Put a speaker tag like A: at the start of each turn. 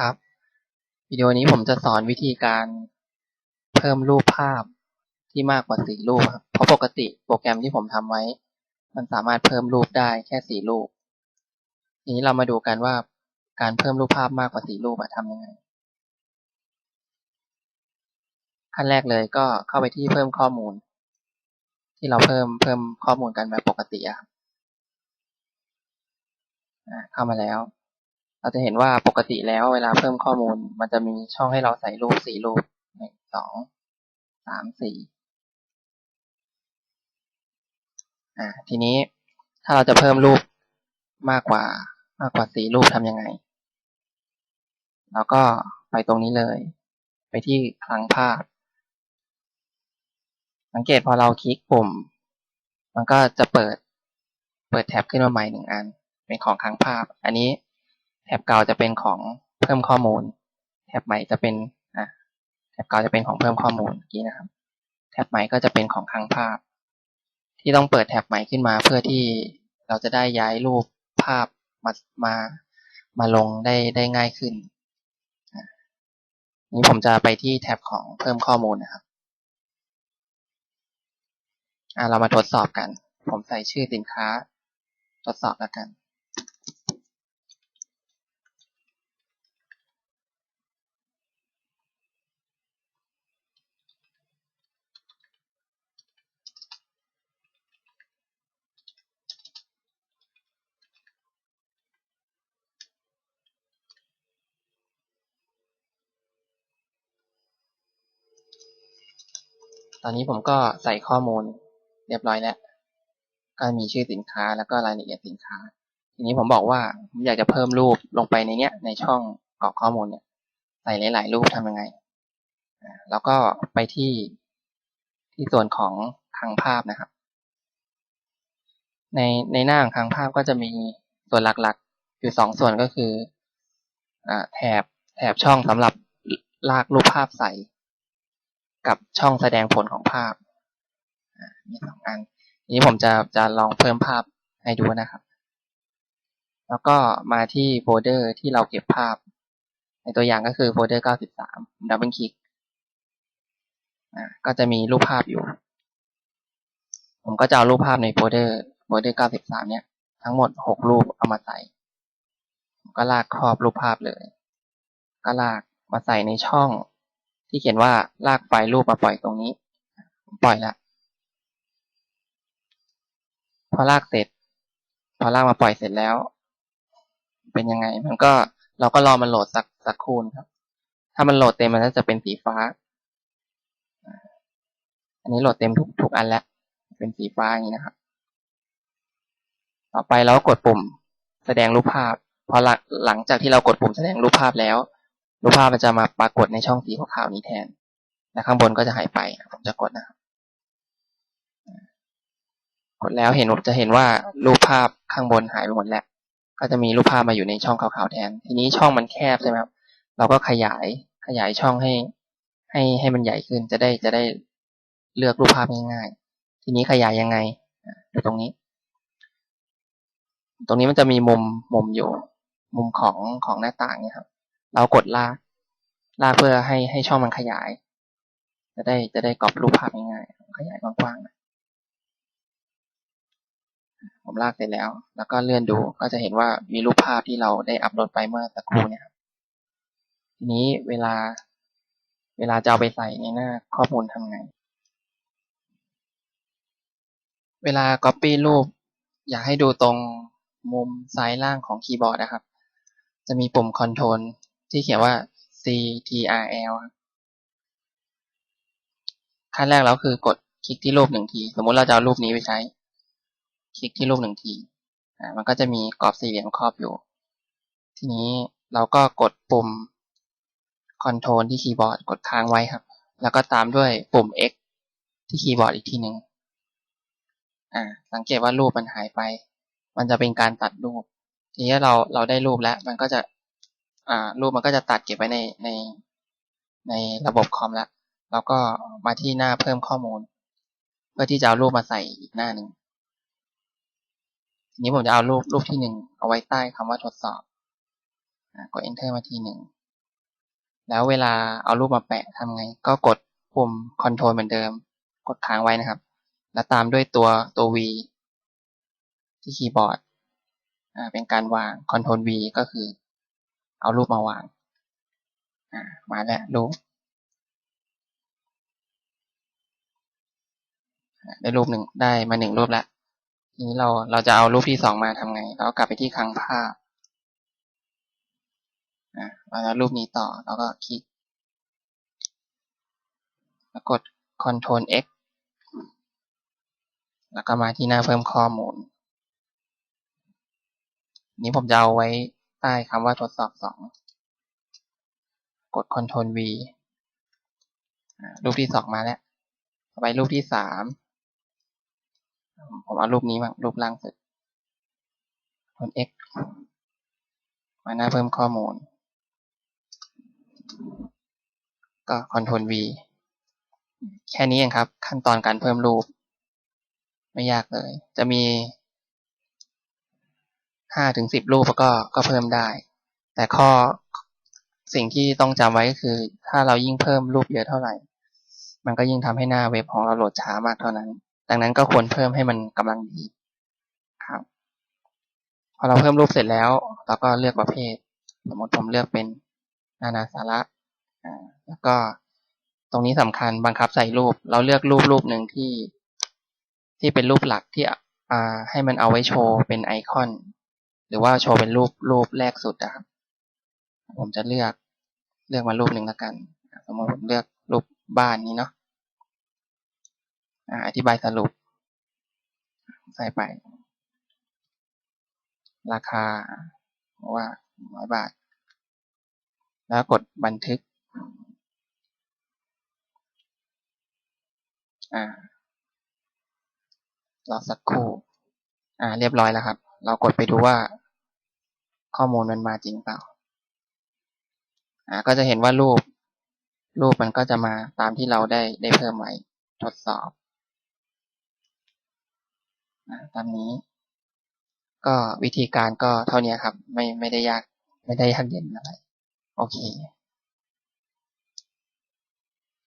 A: ครับ วิดีโอนี้ผมจะสอนวิธีการเพิ่มรูปภาพที่มากกว่าสี่รูปครับ เพราะปกติโปรแกรมที่ผมทำไว้ มันสามารถเพิ่มรูปได้แค่สี่รูป ทีนี้เรามาดูกันว่าการเพิ่มรูปภาพมากกว่าสี่รูปทำยังไง ขั้นแรกเลยก็เข้าไปที่เพิ่มข้อมูล ที่เราเพิ่มเพิ่มข้อมูลกันแบบปกติอะครับเข้ามาแล้ว เราจะเห็นว่าปกติแล้วเวลาเพิ่มข้อมูล มันจะมีช่องให้เราใส่รูปสี่รูปหนึ่งสองสามสี่อ่าทีนี้ถ้าเราจะเพิ่มรูปมากกว่า มากกว่าสี่รูปทำยังไง เราก็ไปตรงนี้เลย ไปที่คลังภาพ สังเกตพอเราคลิกปุ่ม มันก็จะเปิด เปิดแท็บขึ้นมาใหม่หนึ่งอัน เป็นของคลังภาพ อันนี้ แท็บเก่าจะเป็นของเพิ่มข้อมูลแท็บใหม่จะเป็นอะแท็บเก่าจะเป็นของเพิ่มข้อมูลกี้นะครับแท็บใหม่ก็จะเป็นของคลังภาพ ที่ต้องเปิดแท็บใหม่ขึ้นมา เพื่อที่เราจะได้ย้ายรูปภาพมามามาลงได้ได้ง่ายขึ้นนี้ผมจะไปที่แท็บของเพิ่มข้อมูลนะครับอ่าเรามาทดสอบกัน ผมใส่ชื่อสินค้า ทดสอบแล้วกัน ตอนนี้ผมก็ใส่ข้อมูลเรียบร้อยแล้ว ก็มีชื่อสินค้าแล้วก็รายละเอียดสินค้า ทีนี้ผมบอกว่าผมอยากจะเพิ่มรูปลงไปในเนี้ยในช่องกรอกข้อมูลเนี่ย ใส่หลายๆรูปทำยังไง แล้วก็ไปที่ที่ส่วนของคลังภาพนะครับ ในในหน้าของคลังภาพก็จะมีส่วนหลักๆ อยู่สองส่วนก็คืออแถบแถบช่องสำหรับลากรูปภาพใส่ กับช่องแสดงผลของภาพมีสองอันนี้ผมจะจะลองเพิ่มภาพให้ดูนะครับ แล้วก็มาที่โฟลเดอร์ที่เราเก็บภาพ ในตัวอย่างก็คือโฟลเดอร์ 93 ดับเบิลคลิกก็จะมีรูปภาพอยู่ ผมก็จะเอารูปภาพในโฟลเดอร์โฟลเดอร์ 93 เนี่ย ทั้งหมด 6 รูปเอามาใส่ก็ลากครอบรูปภาพเลย ก็ลากมาใส่ในช่อง ที่เขียนว่าลากไฟล์รูปมาปล่อยตรงนี้ปล่อยแล้วพอลากเสร็จ พอลากมาปล่อยเสร็จแล้ว เป็นยังไง มันก็เราก็รอมันโหลดสักสักคูณครับ ถ้ามันโหลดเต็มมันก็จะเป็นสีฟ้า อันนี้โหลดเต็มทุกทุกอันแล้ว เป็นสีฟ้าอย่างนี้นะครับ ต่อไปเราก็กดปุ่มแสดงรูปภาพ พอหลังหลังจากที่เรากดปุ่มแสดงรูปภาพแล้ว รูปภาพมันจะมาปรากฏในช่องสีขาวๆนี้แทนและข้างบนก็จะหายไปผมจะกดนะครับกดแล้วเห็นจะเห็นว่ารูปภาพข้างบนหายไปหมดแล้ว ก็จะมีรูปภาพมาอยู่ในช่องขาวๆแทน ทีนี้ช่องมันแคบใช่ไหมครับเราก็ขยายขยายช่องให้ให้ให้มันใหญ่ขึ้นจะได้จะได้เลือกรูปภาพง่ายๆ ทีนี้ขยายยังไงดูตรงนี้ ตรงนี้มันจะมีมุมมุมอยู่ มุมของของหน้าต่างเนี่ยครับ เรากดลากลากเพื่อให้ให้ช่องมันขยาย จะได้จะได้กรอบรูปภาพง่ายๆขยายกว้างๆผมลากเสร็จแล้ว แล้วก็เลื่อนดูก็จะเห็นว่ามีรูปภาพที่เราได้อัปโหลดไปเมื่อสักครู่เนี่ยทีนี้เวลา เวลาจะเอาไปใส่ในหน้าข้อมูลทำไง เวลา Copy รูป อยากให้ดูตรงมุมซ้ายล่างของคีย์บอร์ดนะครับ จะมีปุ่ม Control ที่เขียนว่า CTRL ขั้นแรกแล้วคือกดคลิกที่รูปหนึ่งที สมมุติเราจะเอารูปนี้ไปใช้ คลิกที่รูปหนึ่งทีอ่ามันก็จะมีกรอบสี่เหลี่ยมครอบอยู่ ทีนี้เราก็กดปุ่ม Ctrl ที่คีย์บอร์ดกดค้างไว้ครับ แล้วก็ตามด้วยปุ่ม X ที่คีย์บอร์ดอีกทีหนึ่งอ่า สังเกตว่ารูปมันหายไป มันจะเป็นการตัดรูป ทีนี้เราเราได้รูปแล้ว มันก็จะ รูปมันก็จะตัดเก็บไว้ในในในระบบคอมแล้วแล้วก็มาที่หน้าเพิ่มข้อมูล เพื่อที่จะเอารูปมาใส่อีกหน้าหนึ่งทีนี้ผมจะเอารูปรูปที่หนึ่งเอาไว้ใต้คำว่าทดสอบกด enter มาทีหนึ่งแล้วเวลาเอารูปมาแปะทำไง ก็กดปุ่ม control เหมือนเดิม กดค้างไว้นะครับ แล้วตามด้วยตัวตัว V ที่คีย์บอร์ดอ่าเป็นการวาง control V ก็คือ เอารูปมาวางมาแล้วรูปได้รูปหนึ่งได้มาหนึ่งรูปแล้วทีนี้เราเราจะเอารูปที่สองมาทำไง เรากลับไปที่คลังภาพอ่าแล้วรูปนี้ต่อแล้วก็คลิกแล้วกด Ctrl X แล้วก็มาที่หน้าเพิ่มข้อมูล นี้ผมจะเอาไว้ ใต้คำว่าทดสอบสองกด Ctrl V รูปที่สองมาแล้ว ต่อไปรูปที่สามผมเอารูปนี้มารูปล่างสุด Ctrl X มาหน้าเพิ่มข้อมูล ก็ Ctrl V แค่นี้เองครับ ขั้นตอนการเพิ่มรูป ไม่ยากเลย จะมี ห้าถึงสิบรูปก็ก็เพิ่มได้ แต่ข้อสิ่งที่ต้องจำไว้ก็คือ ถ้าเรายิ่งเพิ่มรูปเยอะเท่าไหร่ มันก็ยิ่งทำให้หน้าเว็บของเราโหลดช้ามากเท่านั้น ดังนั้นก็ควรเพิ่มให้มันกำลังดีครับพอเราเพิ่มรูปเสร็จแล้วเราก็เลือกประเภท สมมติผมเลือกเป็นนานาสาระอ่าแล้วก็ตรงนี้สำคัญบังคับใส่รูป เราเลือกรูปรูปหนึ่งที่ที่เป็นรูปหลักที่อ่าให้มันเอาไว้โชว์เป็นไอคอน หรือว่าโชว์เป็นรูปรูปแรกสุดนะครับ ผมจะเลือกเลือกมารูปหนึ่งแล้วกัน สมมติผมเลือกรูปบ้านนี้เนาะอธิบายสรุป ใส่ไป ราคาว่าร้อยบาท แล้วกดบันทึก อ่ารอสักครู่ อ่า เรียบร้อยแล้วครับ เรากดไปดูว่า ข้อมูลมันมาจริงเปล่าอ่าก็จะเห็นว่ารูป รูปมันก็จะมาตามที่เราได้ได้เพิ่มไว้ทดสอบอตามนี้ ก็วิธีการก็เท่านี้ครับ ไม่ไม่ได้ยากไม่ได้ยากเย็นอะไร โอเค